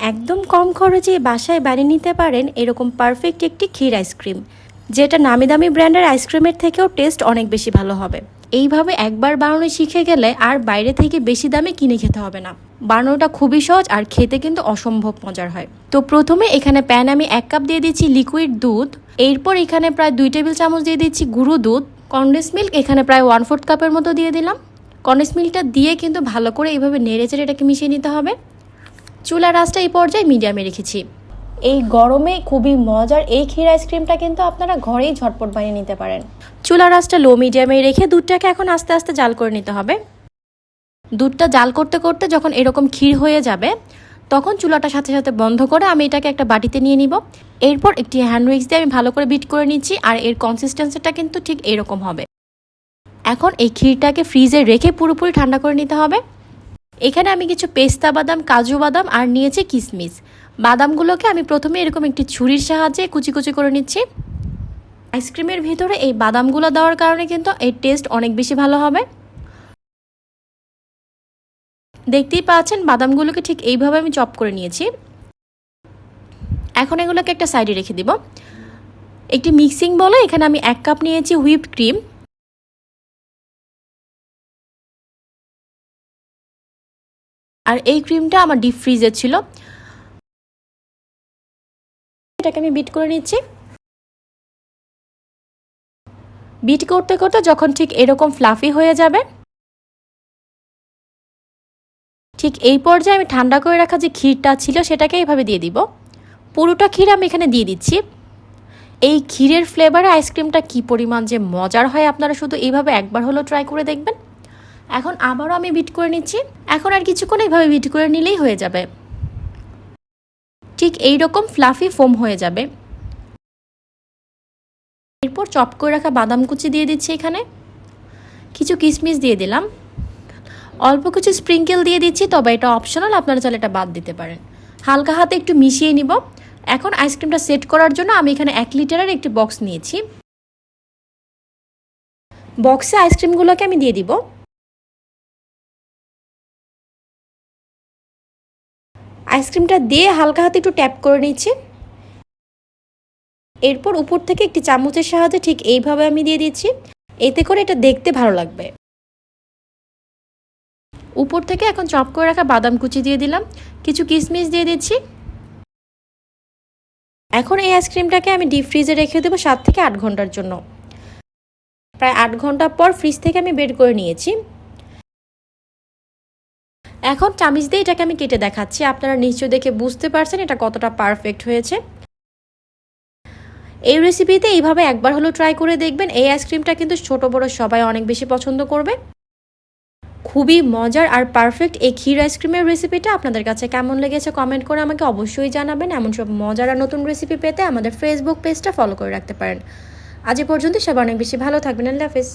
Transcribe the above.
একদম কম খরচে বাসায় বানিয়ে নিতে পারেন এরকম পারফেক্ট একটি ক্ষীর আইসক্রিম যেটা নামি দামি ব্র্যান্ডের আইসক্রিমের থেকেও টেস্ট অনেক বেশি ভালো হবে। এইভাবে একবার বানানো শিখে গেলে আর বাইরে থেকে বেশি দামে কিনে খেতে হবে না। বানানোটা খুবই সহজ আর খেতে কিন্তু অসম্ভব মজার হয়। তো প্রথমে এখানে প্যান আমি এক কাপ দিয়ে দিচ্ছি লিকুইড দুধ, এরপর এখানে প্রায় দুই টেবিল চামচ দিয়ে দিচ্ছি গুঁড়ো দুধ কন্ডেন্স মিল্ক এখানে প্রায় ওয়ান ফোর্থ কাপের মতো দিয়ে দিলাম। কন্ডেন্স মিল্কটা দিয়ে কিন্তু ভালো করে এইভাবে নেড়ে চেড়ে এটাকে মিশিয়ে নিতে হবে। চুলা রাসটা এই পর্যায়ে মিডিয়ামে রেখেছি। এই গরমে খুবই মজার এই ক্ষীর আইসক্রিমটা কিন্তু আপনারা ঘরেই ঝটপট বানিয়ে নিতে পারেন। চুলা রাসটা লো মিডিয়ামে রেখে দুধটাকে এখন আস্তে আস্তে জাল করে নিতে হবে। দুধটা জাল করতে করতে যখন এরকম ক্ষীর হয়ে যাবে, তখন চুলাটা সাথে সাথে বন্ধ করে আমি এটাকে একটা বাটিতে নিয়ে নিব। এরপর একটি হ্যান্ড উইক্স দিয়ে আমি ভালো করে বিট করে নিচ্ছি আর এর কনসিস্টেন্সিটা কিন্তু ঠিক এরকম হবে। এখন এই ক্ষীরটাকে ফ্রিজে রেখে পুরোপুরি ঠান্ডা করে নিতে হবে। এখানে আমি কিছু পেস্তা বাদাম, কাজু বাদাম আর নিয়েছি কিশমিশ বাদামগুলোকে আমি প্রথমে এরকম একটি ছুরির সাহায্যে কুচি কুচি করে নিচ্ছি। আইসক্রিমের ভিতরে এই বাদামগুলো দেওয়ার কারণে কিন্তু এর টেস্ট অনেক বেশি ভালো হবে। দেখতেই পাচ্ছেন, বাদামগুলোকে ঠিক এইভাবে আমি চপ করে নিয়েছি। এখন এগুলোকে একটা সাইডে রেখে দিব। একটি মিক্সিং বলে এখানে আমি এক কাপ নিয়েছি হুইপ ক্রিম। আর এই ক্রিমটা আমার ডিপ ফ্রিজে ছিল। এটাকে আমি বিট করে নিচ্ছি। বিট করতে করতে যখন ঠিক এরকম ফ্লাফি হয়ে যাবে, ঠিক এই পর্যায়ে আমি ঠান্ডা করে রাখা যে ক্ষীরটা ছিল সেটাকে এইভাবে দিয়ে দিব। পুরোটা ক্ষীর আমি এখানে দিয়ে দিচ্ছি। এই ক্ষীরের ফ্লেভারে আইসক্রিমটা কি পরিমাণ যে মজার হয় আপনারা শুধু এইভাবে একবার হলেও ট্রাই করে দেখবেন। এখন আবারও আমি বিট করে নিচ্ছি। এখন আর কিছুক্ষণ এইভাবে বিট করে নিলেই হয়ে যাবে। ঠিক এই রকম ফ্লাফি ফোম হয়ে যাবে। এরপর চপ করে রাখা বাদাম কুচি দিয়ে দিচ্ছি এখানে। কিছু কিশমিশ দিয়ে দিলাম। অল্প কিছু স্প্রিঙ্কেল দিয়ে দিচ্ছি, তবে এটা অপশনাল আপনারা চাইলে এটা বাদ দিতে পারেন। হালকা হাতে একটু মিশিয়ে নিব। এখন আইসক্রিমটা সেট করার জন্য আমি এখানে এক লিটারের একটি বক্স নিয়েছি। বক্সে আইসক্রিমগুলোকে আমি দিয়ে দিব। আইসক্রিমটা দিয়ে হালকা হাতে একটু ট্যাপ করে নিচ্ছি। এরপর উপর থেকে একটি চামচের সাহায্যে ঠিক এইভাবে আমি দিয়ে দিচ্ছি। এতে করে এটা দেখতে ভালো লাগবে। উপর থেকে এখন চপ করে রাখা বাদাম কুচি দিয়ে দিলাম। কিছু কিশমিশ দিয়ে দিচ্ছি। এখন এই আইসক্রিমটাকে আমি ডিপ ফ্রিজে রেখে দেবো সাত থেকে আট ঘণ্টার জন্য। প্রায় আট ঘণ্টা পর ফ্রিজ থেকে আমি বের করে নিয়েছি। এখন চামিচ দিয়ে এটাকে আমি কেটে দেখাচ্ছি। আপনারা নিশ্চয় দেখে বুঝতে পারছেন এটা কতটা পারফেক্ট হয়েছে। এই রেসিপিতে এইভাবে একবার হলেও ট্রাই করে দেখবেন। এই আইসক্রিমটা কিন্তু ছোট, বড় সবাই অনেক বেশি পছন্দ করবে। খুবই মজার আর পারফেক্ট এই ক্ষীর আইসক্রিমের রেসিপিটা আপনাদের কাছে কেমন লেগেছে কমেন্ট করে আমাকে অবশ্যই জানাবেন। এমন সব মজার আর নতুন রেসিপি পেতে আমাদের ফেসবুক পেজটা ফলো করে রাখতে পারেন। আজ পর্যন্ত সবাই অনেক বেশি ভালো থাকবেন। আল্লাহ হাফিজ।